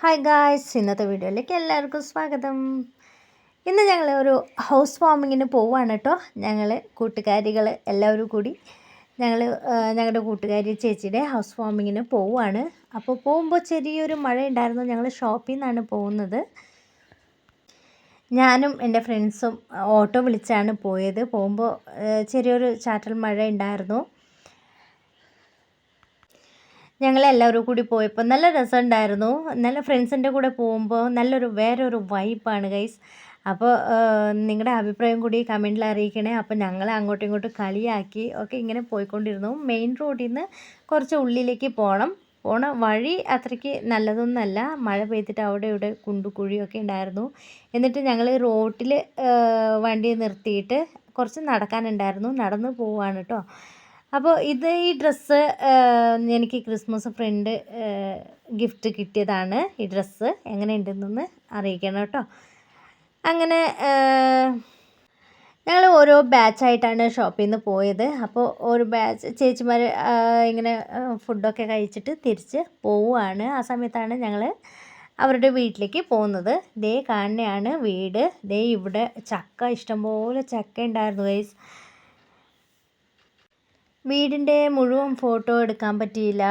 Hi guys ഇന്നത്തെ വീഡിയോയിലേക്ക് എല്ലാവർക്കും സ്വാഗതം. ഇന്ന് ഞങ്ങൾ ഒരു ഹൗസ് വാമിങ്ങിന് പോവുകയാണ് കേട്ടോ ഞങ്ങൾ കൂട്ടുകാരികൾ എല്ലാവരും കൂടി ഞങ്ങൾ ഞങ്ങളുടെ കൂട്ടുകാരി ചേച്ചിയുടെ ഹൗസ് വാമിങ്ങിന് പോവുകയാണ് അപ്പോൾ പോകുമ്പോൾ ചെറിയൊരു മഴ ഉണ്ടായിരുന്നു ഞങ്ങൾ ഷോപ്പിൽ നിന്നാണ് പോകുന്നത്. ഞാനും എന്റെ ഫ്രണ്ട്സും ഓട്ടോ വിളിച്ചാണ് പോയത്. പോകുമ്പോൾ ചെറിയൊരു ചാറ്റൽ മഴ ഉണ്ടായിരുന്നു ഞങ്ങളെല്ലാവരും കൂടി പോയപ്പോൾ നല്ല രസമുണ്ടായിരുന്നു. നല്ല ഫ്രണ്ട്സിന്റെ കൂടെ പോകുമ്പോൾ നല്ലൊരു വേറൊരു വൈബാണ് ഗൈസ് അപ്പോൾ നിങ്ങളുടെ അഭിപ്രായം കൂടി കമന്റിൽ അറിയിക്കണേ. അപ്പോൾ ഞങ്ങൾ അങ്ങോട്ടും ഇങ്ങോട്ടും കളിയാക്കി ഒക്കെ ഇങ്ങനെ പോയിക്കൊണ്ടിരുന്നു. മെയിൻ റോഡിൽ നിന്ന് കുറച്ച് ഉള്ളിലേക്ക് പോകണം പോണ വഴി അത്രയ്ക്ക് നല്ലതൊന്നുമല്ല മഴ പെയ്തിട്ട് അവിടെ ഇവിടെ കുണ്ടുകുഴിയൊക്കെ ഉണ്ടായിരുന്നു. എന്നിട്ട് ഞങ്ങൾ റോട്ടിൽ വണ്ടി നിർത്തിയിട്ട് കുറച്ച് നടക്കാനുണ്ടായിരുന്നു. നടന്ന് പോവാണ് കേട്ടോ അപ്പോൾ ഇത് ഈ ഡ്രസ്സ് എനിക്ക് ക്രിസ്മസ് ഫ്രണ്ട് ഗിഫ്റ്റ് കിട്ടിയതാണ് ഈ ഡ്രസ്സ്. എങ്ങനെയുണ്ടെന്നൊന്ന് അറിയിക്കണം കേട്ടോ. അങ്ങനെ ഞങ്ങൾ ഓരോ ബാച്ചായിട്ടാണ് ഷോപ്പിൽ നിന്ന് പോയത്. അപ്പോൾ ഒരു ബാച്ച് ചേച്ചിമാർ ഇങ്ങനെ ഫുഡൊക്കെ കഴിച്ചിട്ട് തിരിച്ച് പോവുകയാണ്. ആ സമയത്താണ് ഞങ്ങൾ അവരുടെ വീട്ടിലേക്ക് പോകുന്നത്. ദേ കാണുന്നതാണ് വീട്. ദേ ഇവിടെ ചക്ക ഇഷ്ടംപോലെ ചക്ക ഉണ്ടായിരുന്നു ഗൈസ് വീടിന്റെ മുഴുവൻ ഫോട്ടോ എടുക്കാൻ പറ്റിയില്ല.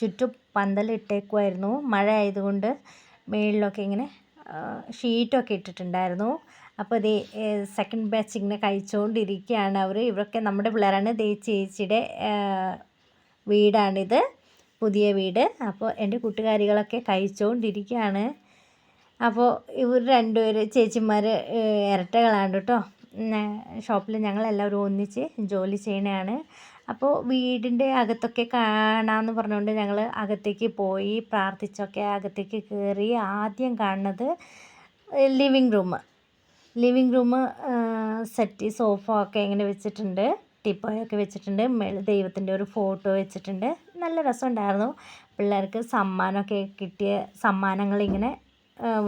ചുറ്റും പന്തലിട്ടേക്കുമായിരുന്നു മഴ ആയതുകൊണ്ട് മേളിലൊക്കെ ഇങ്ങനെ ഷീറ്റൊക്കെ ഇട്ടിട്ടുണ്ടായിരുന്നു. അപ്പോൾ ഇത് സെക്കൻഡ് ബാച്ച് ഇങ്ങനെ കഴിച്ചുകൊണ്ടിരിക്കുകയാണ് അവർ ഇവരൊക്കെ നമ്മുടെ പിള്ളേരാണ്. ദേ ചേച്ചിയുടെ വീടാണിത്. പുതിയ വീട്. അപ്പോൾ എന്റെ കൂട്ടുകാരികളൊക്കെ കഴിച്ചുകൊണ്ടിരിക്കുകയാണ്. അപ്പോൾ ഇവർ രണ്ടുപേർ ചേച്ചിമാർ ഇരട്ടകളാണ് കേട്ടോ. ഷോപ്പിൽ ഞങ്ങളെല്ലാവരും ഒന്നിച്ച് ജോലി ചെയ്യണതാണ് അപ്പോൾ വീടിന്റെ അകത്തൊക്കെ കാണാമെന്ന് പറഞ്ഞുകൊണ്ട് ഞങ്ങൾ അകത്തേക്ക് പോയി പ്രാർത്ഥിച്ചൊക്കെ അകത്തേക്ക് കയറി ആദ്യം കാണുന്നത് living room. Living room set sofa ഒക്കെ ഇങ്ങനെ വെച്ചിട്ടുണ്ട് ടിപ്പോയൊക്കെ വെച്ചിട്ടുണ്ട് ദൈവത്തിന്റെ ഒരു ഫോട്ടോ വെച്ചിട്ടുണ്ട്. നല്ല രസമുണ്ടായിരുന്നു. പിള്ളേർക്ക് സമ്മാനമൊക്കെ കിട്ടിയ സമ്മാനങ്ങൾ ഇങ്ങനെ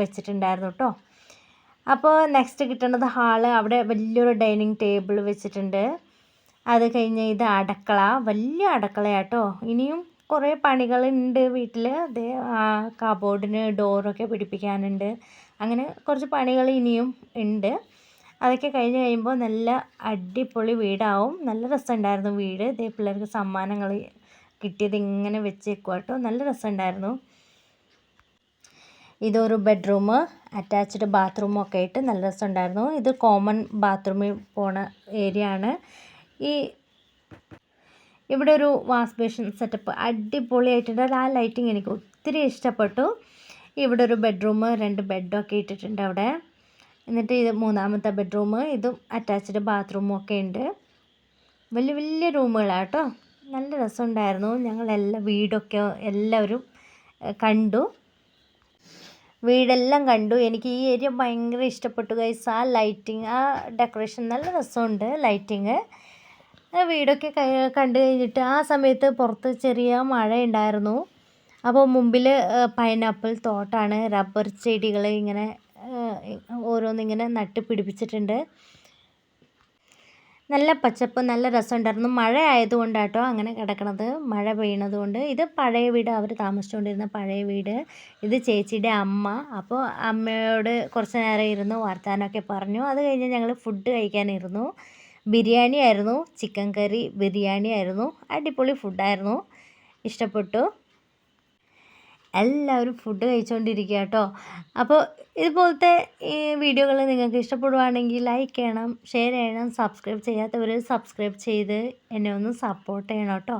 വെച്ചിട്ടുണ്ടായിരുന്നു കേട്ടോ അപ്പോൾ നെക്സ്റ്റ് കിട്ടുന്നത് ഹാൾ. അവിടെ വലിയൊരു ഡൈനിങ് ടേബിൾ വെച്ചിട്ടുണ്ട്. അത് കഴിഞ്ഞ് ഇത് അടുക്കള. വലിയ അടക്കളയാട്ടോ. ഇനിയും കുറേ പണികളുണ്ട് വീട്ടിൽ അതേ കബോർഡിന് ഡോറൊക്കെ പിടിപ്പിക്കാനുണ്ട്. അങ്ങനെ കുറച്ച് പണികൾ ഇനിയും ഉണ്ട്. അതൊക്കെ കഴിഞ്ഞ് കഴിയുമ്പോൾ നല്ല അടിപൊളി വീടാവും. നല്ല രസമുണ്ടായിരുന്നു വീട്. ഇതേ പിള്ളേർക്ക് സമ്മാനങ്ങൾ കിട്ടിയത് ഇങ്ങനെ വെച്ചേക്കുക കേട്ടോ നല്ല രസമുണ്ടായിരുന്നു. ഇതൊരു ബെഡ്റൂം അറ്റാച്ച്ഡ് ബാത്റൂമും ഒക്കെ ആയിട്ട് നല്ല രസമുണ്ടായിരുന്നു. ഇത് കോമൺ ബാത്റൂമിൽ പോണ ഏരിയ ആണ്. ഈ ഇവിടെ ഒരു വാഷ് ബേസിൻ സെറ്റപ്പ് അടിപൊളിയായിട്ടുണ്ട്. ആ ലൈറ്റിങ് എനിക്ക് ഒത്തിരി ഇഷ്ടപ്പെട്ടു. ഇവിടെ ഒരു ബെഡ്റൂം രണ്ട് ബെഡൊക്കെ ഇട്ടിട്ടുണ്ട് അവിടെ. എന്നിട്ട് ഇത് മൂന്നാമത്തെ ബെഡ്റൂം ഇതും അറ്റാച്ച്ഡ് ബാത്റൂമും ഒക്കെ ഉണ്ട്. വലിയ വലിയ റൂമുകളാണ് കേട്ടോ. നല്ല രസമുണ്ടായിരുന്നു. ഞങ്ങളെല്ലാം വീടൊക്കെ എല്ലാവരും കണ്ടു. വീടെല്ലാം കണ്ടു. എനിക്ക് ഈ ഏരിയ ഭയങ്കര ഇഷ്ടപ്പെട്ടു ഗൈസ് ആ ലൈറ്റിങ് ആ ഡെക്കറേഷൻ നല്ല രസമുണ്ട് ലൈറ്റിങ് വീടൊക്കെ കണ്ടു കഴിഞ്ഞിട്ട് ആ സമയത്ത് പുറത്ത് ചെറിയ മഴ ഉണ്ടായിരുന്നു അപ്പോൾ മുമ്പിൽ പൈനാപ്പിൾ തോട്ടാണ്. റബ്ബർ ചെടികൾ ഇങ്ങനെ ഓരോന്നിങ്ങനെ നട്ട് പിടിപ്പിച്ചിട്ടുണ്ട് നല്ല പച്ചപ്പ് നല്ല രസമുണ്ടായിരുന്നു. മഴ ആയതുകൊണ്ടാട്ടോ അങ്ങനെ കിടക്കണത്. മഴ പെയ്യണത് കൊണ്ട് ഇത് പഴയ വീട്. അവർ താമസിച്ചുകൊണ്ടിരുന്ന പഴയ വീട്. ഇത് ചേച്ചിയുടെ അമ്മ. അപ്പോൾ അമ്മയോട് കുറച്ച് നേരം ഇരുന്ന് വർത്താനമൊക്കെ പറഞ്ഞു. അത് കഴിഞ്ഞ് ഞങ്ങൾ ഫുഡ് കഴിക്കാനിരുന്നു. ബിരിയാണി ആയിരുന്നു ചിക്കൻ കറി ബിരിയാണി ആയിരുന്നു. അടിപൊളി ഫുഡായിരുന്നു ഇഷ്ടപ്പെട്ടു. എല്ലാവരും ഫുഡ് കഴിച്ചുകൊണ്ടിരിക്കുക കേട്ടോ. അപ്പോൾ ഇതുപോലത്തെ ഈ വീഡിയോകൾ നിങ്ങൾക്ക് ഇഷ്ടപ്പെടുവാണെങ്കിൽ ലൈക്ക് ചെയ്യണം ഷെയർ ചെയ്യണം സബ്സ്ക്രൈബ് ചെയ്യാത്തവർ സബ്സ്ക്രൈബ് ചെയ്ത് എന്നെ ഒന്ന് സപ്പോർട്ട് ചെയ്യണം കേട്ടോ.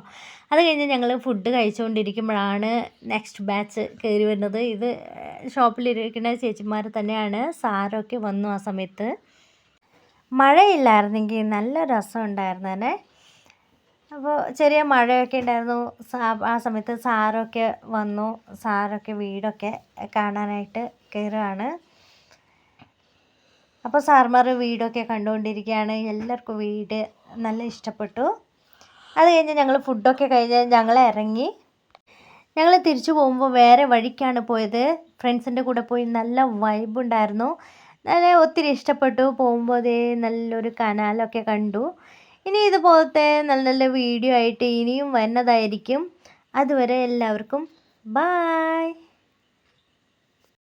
അത് കഴിഞ്ഞ് ഞങ്ങൾ ഫുഡ് കഴിച്ചുകൊണ്ടിരിക്കുമ്പോഴാണ് നെക്സ്റ്റ് ബാച്ച് കയറി വരുന്നത്. ഇത് ഷോപ്പിലിരിക്കുന്ന ചേച്ചിമാർ തന്നെയാണ്. സാരൊക്കെ വന്നു ആ സമയത്ത്. മഴയില്ലായിരുന്നെങ്കിൽ നല്ല രസം ഉണ്ടായിരുന്നേ അപ്പോൾ ചെറിയ മഴയൊക്കെ ഉണ്ടായിരുന്നു. ആ സമയത്ത് സാറൊക്കെ വന്നു. സാറൊക്കെ വീടൊക്കെ കാണാനായിട്ട് കയറുകയാണ് അപ്പോൾ സാർമാർ വീടൊക്കെ കണ്ടുകൊണ്ടിരിക്കുകയാണ്. എല്ലാവർക്കും വീട് നല്ല ഇഷ്ടപ്പെട്ടു. അത് കഴിഞ്ഞ് ഞങ്ങൾ ഫുഡൊക്കെ കഴിഞ്ഞ് ഞങ്ങൾ ഇറങ്ങി. ഞങ്ങൾ തിരിച്ചു പോകുമ്പോൾ വേറെ വഴിക്കാണ് പോയത്. ഫ്രണ്ട്സിന്റെ കൂടെ പോയി നല്ല വൈബ് ഉണ്ടായിരുന്നു. നല്ല ഒത്തിരി ഇഷ്ടപ്പെട്ടു. പോകുമ്പോൾ അതേ നല്ലൊരു കനാലൊക്കെ കണ്ടു. ഇനി ഇതുപോലത്തെ നല്ല നല്ല വീഡിയോ ആയിട്ട് ഇനിയും വരുന്നതായിരിക്കും. അതുവരെ എല്ലാവർക്കും ബായ്